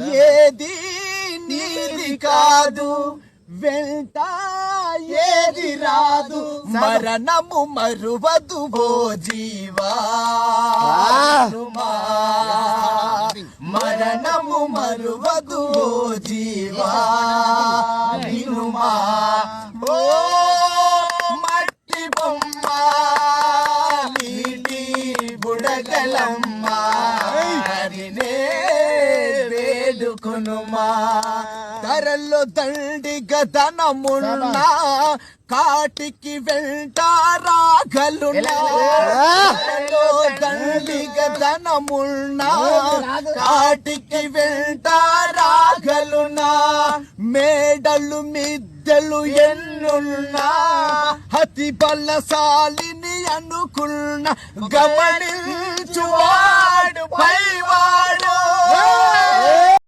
ఏది నీది కాదు వెంట ఏది రాదు. మరణము మరువదు ఓ జీవా. మరణము మరువదు ఓ జీవా. వినుమా ఓ మట్టి బొమ్మ నీటి బుడగలమ్మ. వేడుకొనుమా ధరల్లో దండిగ ధనమున్నా కాటికి వెంట రాగలున్నా. ధరలో దండిగ ధనమున్నా కాటికి వెంట రాగలున్నా. మేడలు మిద్దెలు ఎన్నున్నా అతి బలశాలిని అనుకున్న. గమనించువాడు పైవాడు